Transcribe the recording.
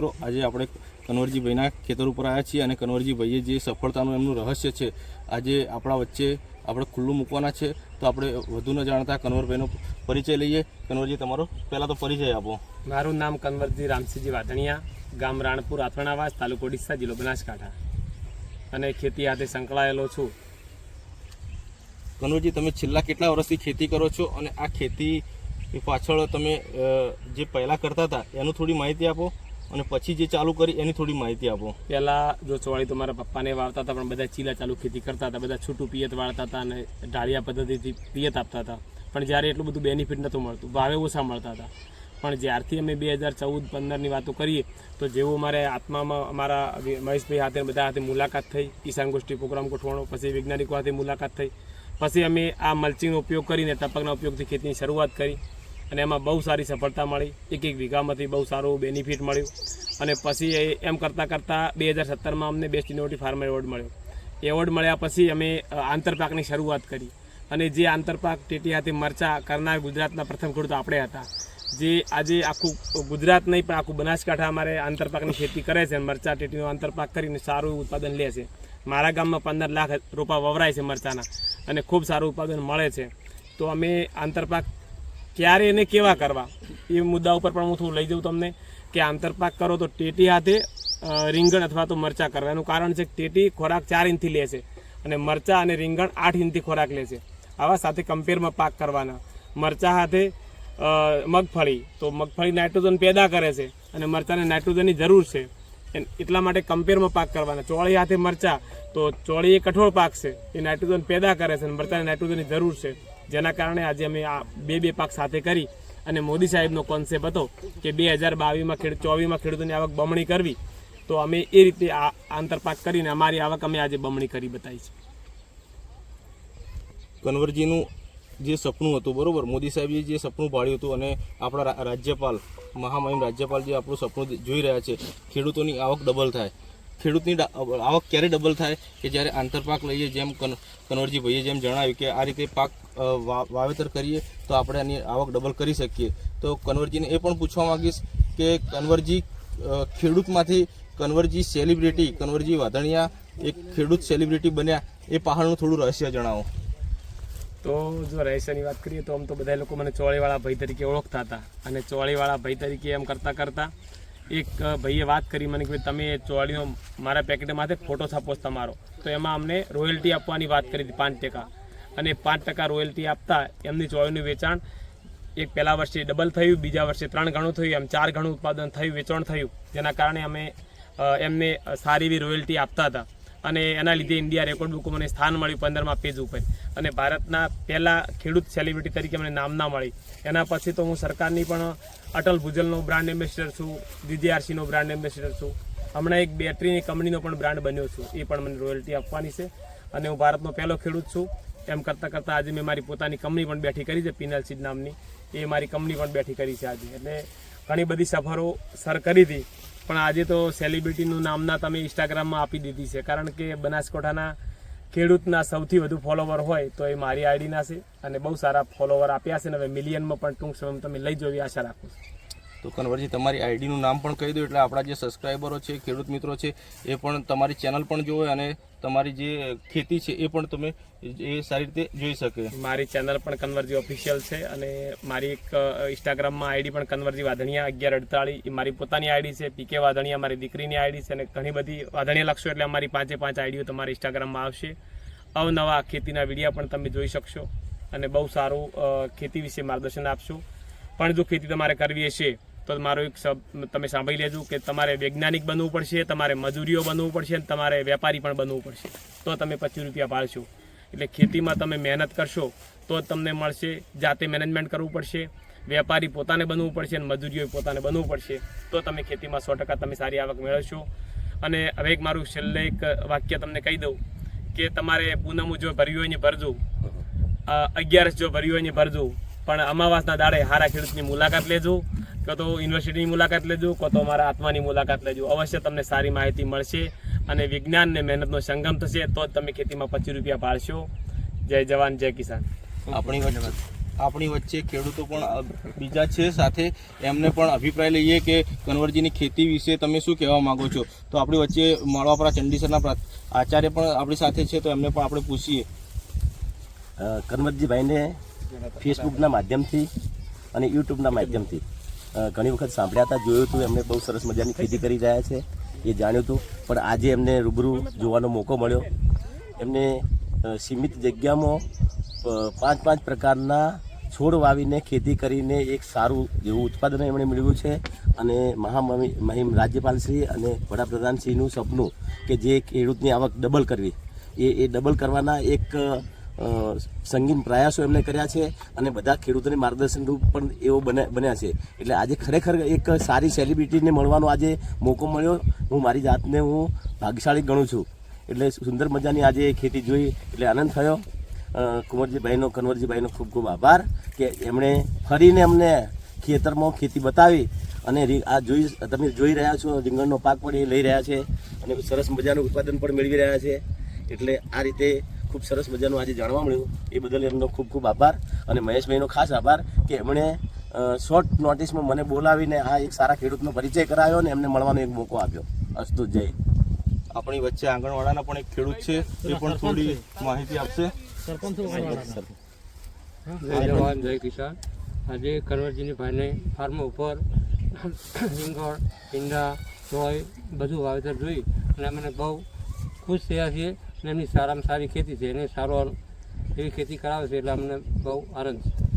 મિત્રો આજે આપણે કનવરજીભાઈના ખેતર ઉપર આવ્યા છીએ અને કનવરજીભાઈએ જે સફળતાનું એમનું રહસ્ય છે આજે આપણા વચ્ચે આપણે ખુલ્લું મૂકવાના છે. તો આપણે વધુ ન જાણતા કનવરભાઈનો પરિચય લઈએ. કનવરજી તમારો પહેલાં તો પરિચય આપો. મારું નામ કન્વરજી રામસિંહજી વાધણિયા ગામ રાણપુર આથણાવાસ તાલુકો ડીસા જિલ્લો બનાસકાંઠા. અને ખેતી હાથે સંકળાયેલો છું. કનવરજી તમે છેલ્લા કેટલા વર્ષથી ખેતી કરો છો અને આ ખેતી પાછળ તમે જે પહેલાં કરતા હતા એનું થોડી માહિતી આપો. અને પછી જે ચાલુ કરી એની થોડી માહિતી આપો. પહેલાં જો ચોળી તો મારા પપ્પાને વાવતા હતા, પણ બધા ચીલા ચાલુ ખેતી કરતા હતા, બધા છૂટું પિયત વાળતા હતા અને ઢાળિયા પદ્ધતિથી પિયત આપતા હતા. પણ જ્યારે એટલું બધું બેનિફિટ નહોતું મળતું ભાવે ઓછા મળતા હતા. પણ જ્યારથી અમે બે હજાર ચૌદ પંદરની વાતો કરીએ, તો જેવું અમારે આત્મામાં અમારા મહેશભાઈ હાથે બધા હાથે મુલાકાત થઈ, કિસાન ગોષ્ઠી પ્રોગ્રામ ગોઠવણો પછી વૈજ્ઞાનિકો હાથે મુલાકાત થઈ, પછી અમે આ મલ્ચિંગનો ઉપયોગ કરીને ટપકના ઉપયોગથી ખેતીની શરૂઆત કરી. અને એમાં બહુ સારી સફળતા મળી. એક એક વીઘામાંથી બહુ સારું બેનિફિટ મળ્યું. અને પછી એમ કરતાં કરતાં બે હજાર સત્તરમાં અમને બેસ્ટ ઇનોવેટિવ ફાર્મર એવોર્ડ મળ્યો. એવોર્ડ મળ્યા પછી અમે આંતરપાકની શરૂઆત કરી. અને જે આંતરપાક ટેટી હાથી મરચા કરનાર ગુજરાતના પ્રથમ ખેડૂતો આપણે હતા. જે આજે આખું ગુજરાત નહીં, પણ આખું બનાસકાંઠા અમારે આંતરપાકની ખેતી કરે છે મરચા ટેટીનો આંતરપાક કરીને સારું ઉત્પાદન લે છે. મારા ગામમાં પંદર લાખ રોપા વવરાય છે મરચાના. અને ખૂબ સારું ઉત્પાદન મળે છે. તો અમે આંતરપાક ક્યારે એને કેવા કરવા? એ મુદ્દા ઉપર પણ હું થોડું લઈ જાઉં તમને કે આંતરપાક કરો તો ટેટી હાથે રીંગણ અથવા તો મરચાં કરવા. એનું કારણ છે કે ટેટી ખોરાક ચાર ઇંચથી લે છે અને મરચાં અને રીંગણ આઠ ઇંચથી ખોરાક લે છે. આવા સાથે કમ્પેરમાં પાક કરવાના. મરચાં હાથે મગફળી. તો મગફળી નાઇટ્રોજન પેદા કરે છે અને મરચાંને નાઇટ્રોજનની જરૂર છે. એટલા માટે કમ્પેરમાં પાક કરવાના. ચોળી હાથે મરચાં, તો ચોળી એ કઠોળ પાક છે. એ નાઇટ્રોજન પેદા કરે છે અને મરચાંને નાઇટ્રોજનની જરૂર છે. જેના કારણે આજે અમે આ બે બે પાક સાથે કરી અને મોદી સાહેબનો કોન્સેપ્ટ હતો કે બે હજાર બાવીસમાં ખેડ, ચોવીસમાં ખેડૂતોની આવક બમણી કરવી. તો અમે એ રીતે આ આંતરપાક કરીને અમારી આવક અમે આજે બમણી કરી બતાવી છે. કન્વરજીનું જે સપનું હતું, બરોબર? મોદી સાહેબે જે સપનું પાડ્યું હતું અને આપણા રાજ્યપાલ, મહામહિમ રાજ્યપાલ જે આપણું સપનું જોઈ રહ્યા છે, ખેડૂતોની આવક ડબલ થાય. ખેડૂતની આવક ક્યારે ડબલ થાય કે જ્યારે આંતરપાક લઈએ જેમ કન કન્વરજી ભાઈએ જેમ જણાવ્યું કે આ રીતે પાક વાવેતર કરીએ તો આપણે આની આવક ડબલ કરી શકીએ. તો કનવરજીને એ પણ પૂછવા માંગીશ કે કન્વરજી ખેડૂતમાંથી કનવરજી સેલિબ્રિટી કનવરજી વાધણિયા એક ખેડૂત સેલિબ્રિટી બન્યા, એ પહાડનું થોડું રહસ્ય જણાવો. તો જો રહસ્યની વાત કરીએ તો આમ તો બધા લોકો મને ચોળીવાળા ભાઈ તરીકે ઓળખતા હતા. અને ચોળીવાળા ભાઈ તરીકે એમ કરતાં કરતાં એક ભાઈએ વાત કરી મને કે તમે ચોળીનો મારા પેકેટમાંથી ફોટો છાપો તમારો. તો એમાં અમને રોયલ્ટી આપવાની વાત કરી હતી પાંચ ટકા. અને પાંચ ટકા રોયલ્ટી આપતા એમની ચોળીનું વેચાણ એક પહેલા વર્ષે ડબલ થયું, બીજા વર્ષે ત્રણ ગણું થયું, એમ ચાર ગણું ઉત્પાદન થયું, વેચાણ થયું. જેના કારણે અમે એમને સારી એવી રોયલ્ટી આપતા હતા. અને એના લીધે ઇન્ડિયા રેકોર્ડ બુક મને સ્થાન મળ્યું પંદરમા પેજ ઉપર. અને ભારતના પહેલાં ખેડૂત સેલિબ્રિટી તરીકે મને નામના મળી. એના પછી તો હું સરકારની પણ અટલ ભુજલનો બ્રાન્ડ એમ્બેસેડર છું જીજીઆરસીનો બ્રાન્ડ એમ્બેસેડર છું. હમણાં એક બેટરીની કંપનીનો પણ બ્રાન્ડ બન્યો છું. એ પણ મને રોયલ્ટી આપવાની છે. અને હું ભારતનો પહેલો ખેડૂત છું. એમ કરતાં કરતાં આજે મેં મારી પોતાની કંપની પણ બેઠી કરી છે પિનલ સીડ નામની. એ મારી કંપની પણ બેઠી કરી છે આજે. એટલે ઘણી બધી સફરો સર કરી હતી. પણ આજે તો સેલિબ્રિટીનું નામના તમે ઇન્સ્ટાગ્રામમાં આપી દીધી છે. કારણ કે બનાસકાંઠાના ખેડૂતના સૌથી વધુ ફોલોવર હોય તો એ મારી આઈડીના છે અને બહુ સારા ફોલોવર આપ્યા છે ને હવે મિલિયનમાં પણ ટૂંક સમયમાં તમે લઈ જવી આશા રાખું છું. તો કન્વરજી, તમારી આઈડીનું નામ પણ કહી દો, એટલે આપણા જે સબસ્ક્રાઈબરો છે, ખેડૂત મિત્રો છે, એ પણ તમારી ચેનલ પણ જોવે અને તમારી જે ખેતી છે, એ પણ તમે એ સારી રીતે જોઈ શકે. મારી ચેનલ પણ કન્વરજી ઓફિશિયલ છે અને મારી એક ઇન્સ્ટાગ્રામમાં આઈડી પણ કન્વરજી વાધણિયા અગિયાર અડતાળીસ. મારી પોતાની આઈડી છે પીકે વાધણિયા મારી દીકરીની આઈડી છે અને ઘણી બધી વાધણિયા લખશો એટલે અમારી પાંચે પાંચ આઈડીઓ તમારી ઇન્સ્ટાગ્રામમાં આવશે. અવનવા ખેતીના વિડીયા પણ તમે જોઈ શકશો અને બહુ સારું ખેતી વિશે માર્ગદર્શન આપશો. પણ જો ખેતી તમારે કરવી હશે તો મારો એક તમે સાંભળી લેજો કે તમારે વૈજ્ઞાનિક બનવું પડશે, તમારે મજૂરીઓ બનવું પડશે અને તમારે વેપારી પણ બનવું પડશે. તો તમે પચીસ રૂપિયા પાડશો. એટલે ખેતીમાં તમે મહેનત કરશો તો જ તમને મળશે, જાતે મેનેજમેન્ટ કરવું પડશે, વેપારી પોતાને બનવું પડશે અને મજૂરીઓ પોતાને બનવું પડશે. તો તમે ખેતીમાં સો ટકા તમે સારી આવક મેળવશો. અને હવે એક મારું છેલ્લે એક વાક્ય તમને કહી દઉં કે તમારે પૂનમ જો ભર્યું હોય ને ભરજો. અગિયારસ જો ભર્યું હોય ને ભરજો. પણ અમાવાસના દાડે હારા ખેડૂતની મુલાકાત લેજો. કાં તો યુનિવર્સિટીની મુલાકાત લેજો કાં તો અમારા આત્માની મુલાકાત લેજો. અવશ્ય તમને સારી માહિતી મળશે અને વિજ્ઞાન ને મહેનતનો સંગમ થશે તો જ તમે ખેતીમાં પચીસ રૂપિયા પાડશો. જય જવાન જય કિસાન. આપણી વચ્ચે આપણી વચ્ચે ખેડૂતો પણ બીજા છે સાથે એમને પણ અભિપ્રાય લઈએ કે કન્વરજીની ખેતી વિશે તમે શું કહેવા માંગો છો? તો આપણી વચ્ચે માળવાપરા ચંડીસરના પ્રા- આચાર્ય પણ આપણી સાથે છે તો એમને પણ આપણે પૂછીએ. કન્વરજીભાઈને ફેસબુકના માધ્યમથી અને યુટ્યુબના માધ્યમથી ઘણી વખત સાંભળ્યા હતા, જોયું હતું એમને બહુ સરસ મજાની ખેતી કરી રહ્યા છે, એ જાણ્યું હતું. પણ આજે એમને રૂબરૂ જોવાનો મોકો મળ્યો. એમને સીમિત જગ્યામાં પાંચ પાંચ પ્રકારના છોડ વાવીને ખેતી કરીને એક સારું જેવું ઉત્પાદન એમણે મેળવ્યું છે. અને મહામહિમ મહિમ રાજ્યપાલશ્રી અને વડાપ્રધાનશ્રીનું સપનું કે જે ખેડૂતની આવક ડબલ કરવી. એ એ ડબલ કરવાના એક સંગીન પ્રયાસો એમણે કર્યા છે અને બધા ખેડૂતોને માર્ગદર્શન પણ એવો બને, બન્યા છે. એટલે આજે ખરેખર એક સારી સેલિબ્રિટીને મળવાનો આજે મોકો મળ્યો. હું મારી જાતને હું ભાગ્યશાળી ગણું છું. એટલે સુંદર મજાની આજે ખેતી જોઈ એટલે આનંદ થયો. કુંવરજીભાઈનો, કનવરજીભાઈનો ખૂબ ખૂબ આભાર કે એમણે ફરીને અમને ખેતરમાં ખેતી બતાવી અને આ જોઈ, તમે જોઈ રહ્યા છો, રીંગણનો પાક પણ એ લઈ રહ્યા છે અને સરસ મજાનું ઉત્પાદન પણ મેળવી રહ્યા છે. એટલે આ રીતે ખૂબ સરસ મજાનું આજે જાણવા મળ્યું. એ બદલ એમનો ખૂબ ખૂબ આભાર અને મહેશભાઈનો ખાસ આભાર કે એમણે શોર્ટ નોટિસમાં મને બોલાવીને આ એક સારા ખેડૂતનો પરિચય કરાવ્યો અને એમને મળવાનો એક મોકો આપ્યો. અસ્તુ જય આપણી વચ્ચે આંગણવાડાના પણ એક ખેડૂત છે એ પણ થોડી માહિતી આપશે. જય કિસાન. આજે કન્વરજીની ભાઈને ફાર્મ ઉપર રીંગણ ભીંડા સોય બધું વાવેતર જોઈ અને અમને બહુ ખુશ થયા છીએ. અને એમની સારામાં સારી ખેતી છે, એને સારો એવી ખેતી કરાવે છે એટલે અમને બહુ આનંદ છે.